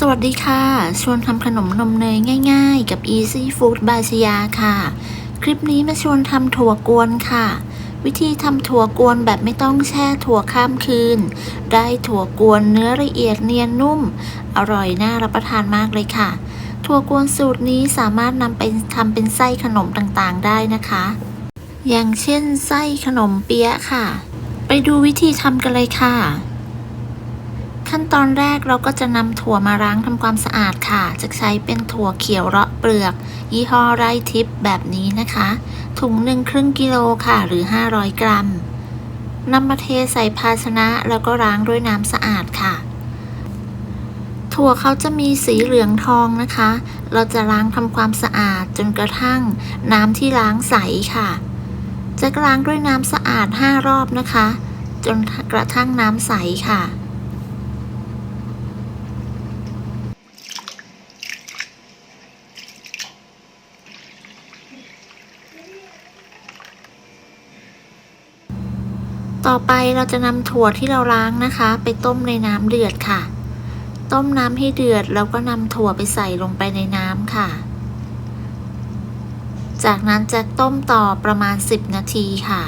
สวัสดีค่ะ ชวนทำขนมนมเนยง่าย ๆ กับ Easy Food บายชยาค่ะ คลิปนี้มาชวนทำถั่วกวนค่ะ วิธีทำถั่วกวนแบบไม่ต้องแช่ถั่วข้ามคืน ได้ถั่วกวนเนื้อละเอียดเนียนนุ่ม อร่อยน่ารับประทานมากเลยค่ะ ถั่วกวนสูตรนี้สามารถนำไปทำเป็นไส้ขนมต่างๆ ได้นะคะ อย่างเช่นไส้ขนมเปี๊ยะค่ะ ไปดูวิธีทำกันเลยค่ะ ขั้นตอนแรกเราก็จะนำถั่วมาล้างทำความสะอาดค่ะ จะใช้เป็นถั่วเขียวเราะเปลือก ยี่ห้อไร่ทิพย์แบบนี้นะคะ ถุงหนึ่งครึ่งกิโลค่ะหรือ 500 กรัมนำมาเทใส่ภาชนะแล้วก็ล้างด้วยน้ำสะอาดค่ะ ถั่วเขาจะมีสีเหลืองทองนะคะ เราจะล้างทำความสะอาดจนกระทั่งน้ำที่ล้างใสค่ะ จะล้างด้วยน้ำสะอาด 5 รอบนะคะ จนกระทั่งน้ำใสค่ะ ต่อไปเราจะนำถั่วที่เราล้างนะคะ ไปต้มในน้ำเดือดค่ะ ต้มน้ำให้เดือดแล้วก็นำถั่วไปใส่ลงไปในน้ำค่ะ จากนั้นจะต้มต่อประมาณ 10 นาทีค่ะ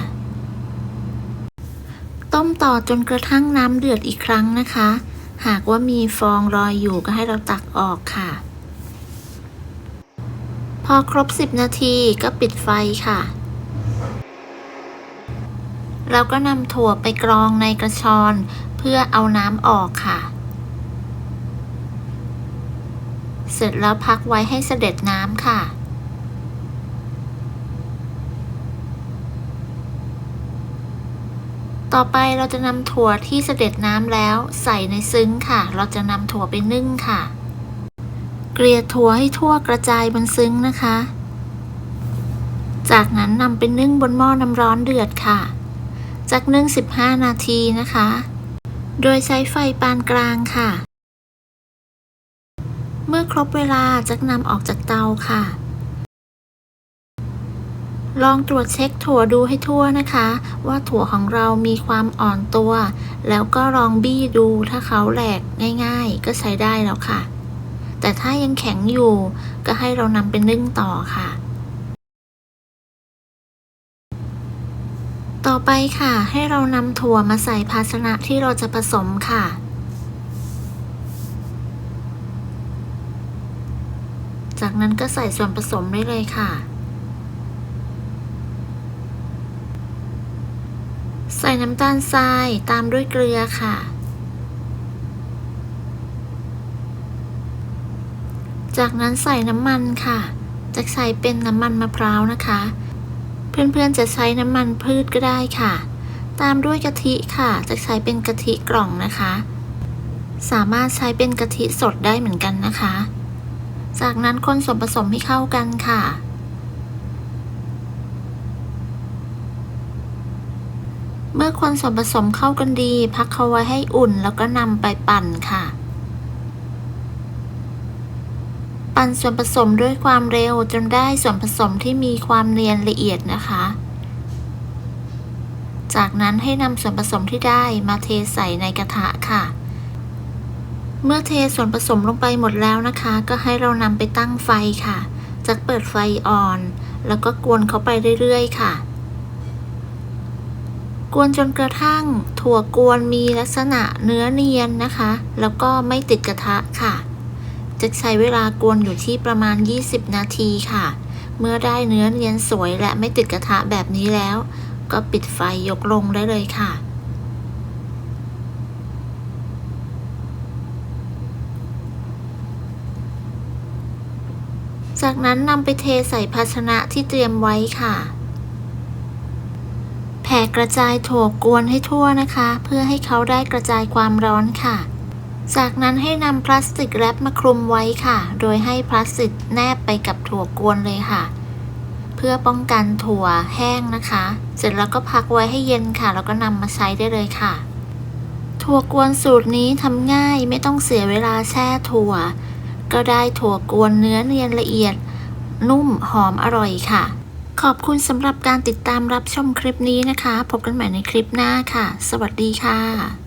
ต้มต่อจนกระทั่งน้ำเดือดอีกครั้งนะคะ หากว่ามีฟองรอยอยู่ก็ให้เราตักออกค่ะ พอครบ 10 นาทีก็ปิดไฟค่ะ เราก็นำถั่วไปกรองในกระชอนเพื่อเอาน้ำออกค่ะ เสร็จแล้วพักไว้ให้เสด็จน้ำค่ะต่อไปเราจะนำถั่วที่เสด็จน้ำแล้วใส่ในซึ้งค่ะ เราจะนำถั่วไปนึ่งค่ะ เกลี่ยถั่วให้ทั่วกระจายบนซึ้งนะคะ จากนั้นนำไปนึ่งบนหม้อน้ำร้อนเดือดค่ะ จากนึ่ง15 นาทีนะคะ โดยใช้ไฟปานกลางค่ะ เมื่อครบเวลาจะนำออกจากเตาค่ะ ลองตรวจเช็คถั่วดูให้ทั่วนะคะ ว่าถั่วของเรามีความอ่อนตัว แล้วก็ลองบี้ดูถ้าเขาแหลกง่าย ๆ ก็ใช้ได้แล้วค่ะ แต่ถ้ายังแข็งอยู่ก็ให้เรานำไปนึ่งต่อค่ะ ต่อไปค่ะ ให้เรานำถั่วมาใส่ภาชนะที่เราจะผสมค่ะ จากนั้นก็ใส่ส่วนผสมได้เลยค่ะ ใส่น้ำตาลทรายตามด้วยเกลือค่ะ จากนั้นใส่น้ำมันค่ะ จะใส่เป็นน้ำมันมะพร้าวนะคะ เพื่อนๆจะใช้น้ำมันพืชก็ได้ค่ะ ตามด้วยกะทิค่ะ จะใช้เป็นกะทิกล่องนะคะ สามารถใช้เป็นกะทิสดได้เหมือนกันนะคะ จากนั้นคนส่วนผสมให้เข้ากันค่ะเมื่อคนส่วนผสมเข้ากันดี พักเขาไว้ให้อุ่นแล้วก็นำไปปั่นค่ะ ปั่นส่วนผสมด้วยความเร็วจนได้ส่วนผสมที่มีความเนียนละเอียดนะคะ จากนั้นให้นำส่วนผสมที่ได้มาเทใส่ในกระทะค่ะ เมื่อเทส่วนผสมลงไปหมดแล้วนะคะ ก็ให้เรานำไปตั้งไฟค่ะจากเปิดไฟอ่อน แล้วก็กวนเขาไปเรื่อยๆค่ะ กวนจนกระทั่ง ถั่วกวนมีลักษณะเนื้อเนียนนะคะ แล้วก็ไม่ติดกระทะค่ะ จะใช้เวลากวนอยู่ที่ประมาณ 20 นาทีค่ะ เมื่อได้เนื้อเนียนสวยและไม่ติดกระทะแบบนี้แล้ว ก็ปิดไฟยกลงได้เลยค่ะ จากนั้นนำไปเทใส่ภาชนะที่เตรียมไว้ค่ะแผ่กระจายถั่วกวนให้ทั่วนะคะ เพื่อให้เขาได้กระจายความร้อนค่ะ จากนั้นให้นำพลาสติกแรปมาคลุมไว้ค่ะ โดยให้พลาสติกแนบไปกับถั่วกวนเลยค่ะ เพื่อป้องกันถั่วแห้งนะคะ เสร็จแล้วก็พักไว้ให้เย็นค่ะ แล้วก็นำมาใช้ได้เลยค่ะ ถั่วกวนสูตรนี้ทำง่ายไม่ต้องเสียเวลาแช่ถั่ว ก็ได้ถั่วกวนเนื้อเนียนละเอียด นุ่มหอมอร่อยค่ะ ขอบคุณสำหรับการติดตามรับชมคลิปนี้นะคะ พบกันใหม่ในคลิปหน้าค่ะ สวัสดีค่ะ